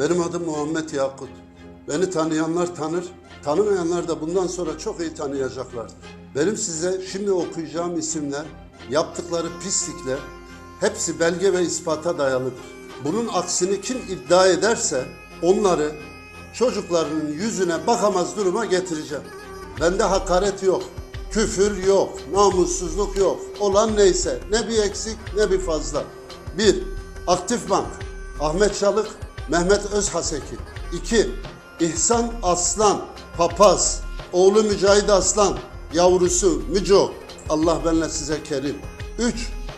Benim adım Muhammed Yakut. Beni tanıyanlar tanır, tanımayanlar da bundan sonra çok iyi tanıyacaklardır. Benim size şimdi okuyacağım isimler, yaptıkları pislikler hepsi belge ve ispata dayalıdır. Bunun aksini kim iddia ederse onları çocuklarının yüzüne bakamaz duruma getireceğim. Bende hakaret yok, küfür yok, namussuzluk yok. Olan neyse, ne bir eksik ne bir fazla. 1. Aktif Bank, Ahmet Çalık, Mehmet Özhaseki. 2. İhsan Aslan, Papaz, oğlu Mücahit Aslan, yavrusu Müco. Allah benle size kerim. 3.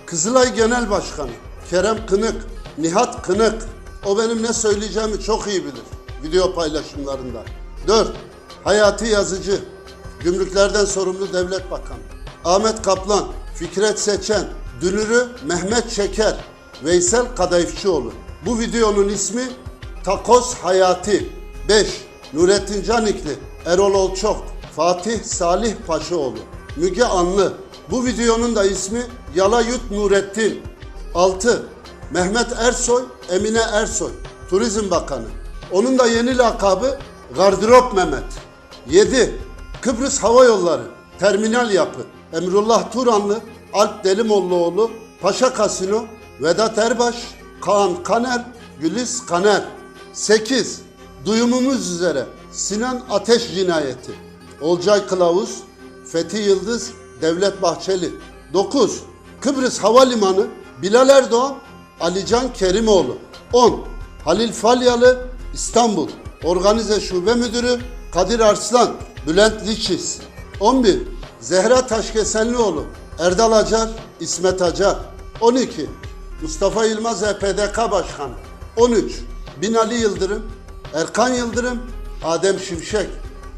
Kızılay Genel Başkanı, Kerem Kınık, Nihat Kınık. O benim ne söyleyeceğimi çok iyi bilir video paylaşımlarında. 4. Hayati Yazıcı, Gümrüklerden sorumlu devlet bakanı. Ahmet Kaplan, Fikret Seçen, Dünürü Mehmet Şeker, Veysel Kadayıfçıoğlu. Bu videonun ismi Takoz Hayati. 5. Nurettin Canikli, Erol Olçok, Fatih Salih Paşaoğlu, Müge Anlı. Bu videonun da ismi Yalayut Nurettin. 6. Mehmet Ersoy, Emine Ersoy, Turizm Bakanı. Onun da yeni lakabı Gardırop Mehmet. 7. Kıbrıs Hava Yolları, Terminal Yapı, Emrullah Turanlı, Alp Delimoğluoğlu, Paşa Kasino, Vedat Erbaş, Kaan Kaner, Gülis Kaner. 8. Duyumumuz üzere Sinan Ateş Cinayeti, Olcay Kılavuz, Fethi Yıldız, Devlet Bahçeli. 9. Kıbrıs Havalimanı, Bilal Erdoğan, Alican Kerimoğlu. 10. Halil Falyalı, İstanbul, Organize Şube Müdürü, Kadir Arslan, Bülent Liçiz. 11. Zehra Taşkesenlioğlu, Erdal Acar, İsmet Acar. 12. Mustafa Yılmaz EPDK Başkanı. 13. Binali Yıldırım, Erkan Yıldırım, Adem Şimşek.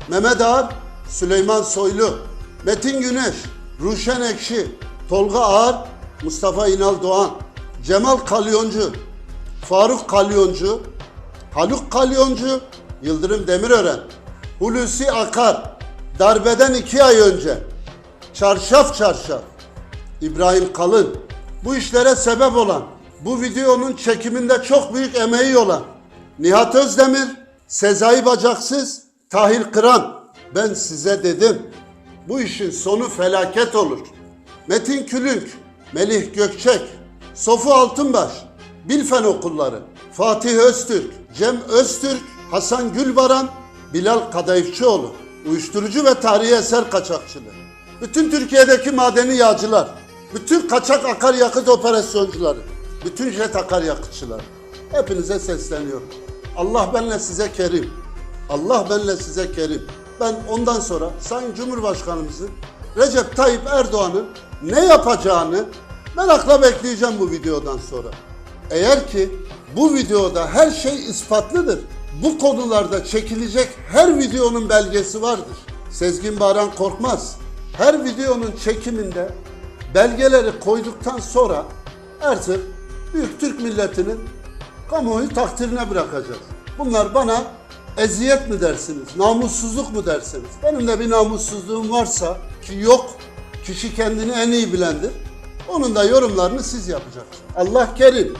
Mehmet Ağar, Süleyman Soylu, Metin Güneş, Ruşen Ekşi, Tolga Ağar, Mustafa İnal Doğan, Cemal Kalyoncu, Faruk Kalyoncu, Haluk Kalyoncu, Yıldırım Demirören, Hulusi Akar, darbeden iki ay önce, çarşaf çarşaf, İbrahim Kalın, bu işlere sebep olan, bu videonun çekiminde çok büyük emeği olan, Nihat Özdemir, Sezai Bacaksız, Tahir Kıran, ben size dedim, bu işin sonu felaket olur. Metin Külünk, Melih Gökçek, Sofu Altınbaş, Bilfen Okulları, Fatih Öztürk, Cem Öztürk, Hasan Gülbaran, Bilal Kadayıfçıoğlu, uyuşturucu ve tarihi eser kaçakçılığı. Bütün Türkiye'deki madeni yağcılar, bütün kaçak akaryakıt operasyoncuları, bütün jet akaryakıtçıları. Hepinize sesleniyorum. Allah benle size kerim. Allah benle size kerim. Ben ondan sonra Sayın Cumhurbaşkanımızın Recep Tayyip Erdoğan'ın ne yapacağını merakla bekleyeceğim bu videodan sonra. Eğer ki bu videoda her şey ispatlıdır. Bu konularda çekilecek her videonun belgesi vardır. Sezgin Baran Korkmaz her videonun çekiminde belgeleri koyduktan sonra artık Büyük Türk milletinin kamuoyu takdirine bırakacağız. Bunlar bana eziyet mi dersiniz, namussuzluk mu dersiniz? Benim de bir namussuzluğum varsa ki yok, kişi kendini en iyi bilendir. Onun da yorumlarını siz yapacaksınız. Allah kerim.